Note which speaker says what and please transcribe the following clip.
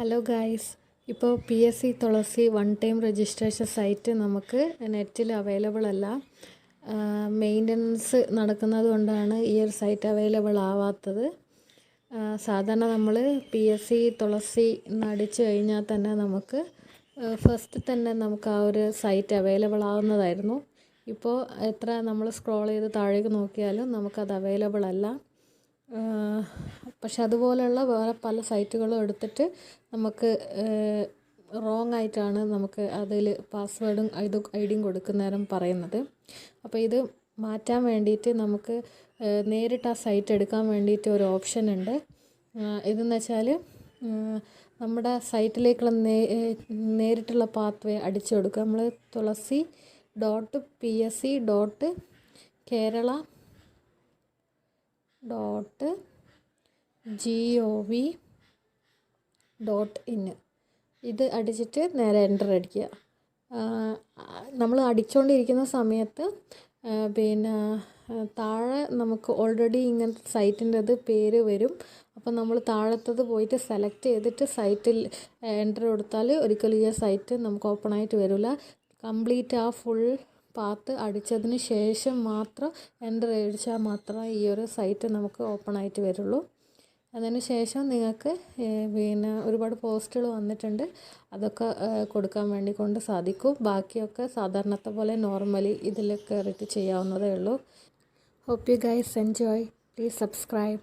Speaker 1: Hello guys ഇപ്പോൾ P S C Thulasi one time registration site നമുക്ക് നെറ്റിൽ available അല്ല. മെയിന്റനൻസ് നടക്കുന്നത് കൊണ്ടാണ് ഈ ഒരു സൈറ്റ് അവൈലബിൾ ആവാത്തത്. സാധാരണ നമ്മൾ പി എസ് സി തുളസി എന്നടിച്ചു കഴിഞ്ഞാൽ തന്നെ നമുക്ക് ഫസ്റ്റ് തന്നെ നമുക്ക് ആ ഒരു സൈറ്റ് അവൈലബിൾ ആവുന്നതായിരുന്നു. ഇപ്പോൾ എത്ര നമ്മൾ സ്ക്രോൾ ചെയ്ത് താഴേക്ക് നോക്കിയാലും നമുക്കത് അവൈലബിൾ അല്ല. പക്ഷെ അതുപോലെയുള്ള വേറെ പല സൈറ്റുകളും എടുത്തിട്ട് നമുക്ക് റോങ് ആയിട്ടാണ് നമുക്ക് അതിൽ പാസ്വേഡും ഇത് ഐ ഡിയും കൊടുക്കുന്നേരം പറയുന്നത്. അപ്പോൾ ഇത് മാറ്റാൻ വേണ്ടിയിട്ട് നമുക്ക് നേരിട്ട് ആ സൈറ്റ് എടുക്കാൻ വേണ്ടിയിട്ട് ഒരു ഓപ്ഷൻ ഉണ്ട്. ഇതെന്ന് വെച്ചാൽ നമ്മുടെ സൈറ്റിലേക്കുള്ള നേ നേരിട്ടുള്ള പാത്ത് വേ അടിച്ചു കൊടുക്കുക. നമ്മൾ Thulasi dot P S C dot Kerala dot G O V dot in ഇത് അടിച്ചിട്ട് നേരെ എന്റർ അടിക്കുക. നമ്മൾ അടിച്ചുകൊണ്ടിരിക്കുന്ന സമയത്ത് പിന്നെ താഴെ നമുക്ക് ഓൾറെഡി ഇങ്ങനത്തെ സൈറ്റിന്റെത് പേര് വരും. അപ്പോൾ നമ്മൾ താഴത്തത് പോയിട്ട് സെലക്ട് ചെയ്തിട്ട് സൈറ്റിൽ എന്റർ കൊടുത്താൽ ഒരിക്കലും ഈ സൈറ്റ് നമുക്ക് ഓപ്പൺ ആയിട്ട് വരില്ല. കംപ്ലീറ്റ് ആ ഫുൾ പാത്ത് അടിച്ചതിന് ശേഷം മാത്രം എന്റർ അടിച്ചാൽ മാത്രമേ ഈ ഒരു സൈറ്റ് നമുക്ക് ഓപ്പൺ ആയിട്ട് വരുള്ളൂ. അതിന് ശേഷം നിങ്ങൾക്ക് പിന്നെ ഒരുപാട് പോസ്റ്റുകൾ വന്നിട്ടുണ്ട്. അതൊക്കെ കൊടുക്കാൻ വേണ്ടി കൊണ്ട് സാധിക്കും. ബാക്കിയൊക്കെ സാധാരണത്തെ പോലെ നോർമലി ഇതിൽ കയറിയിട്ട് ചെയ്യാവുന്നതേ ഉള്ളൂ. Hope you guys enjoy please subscribe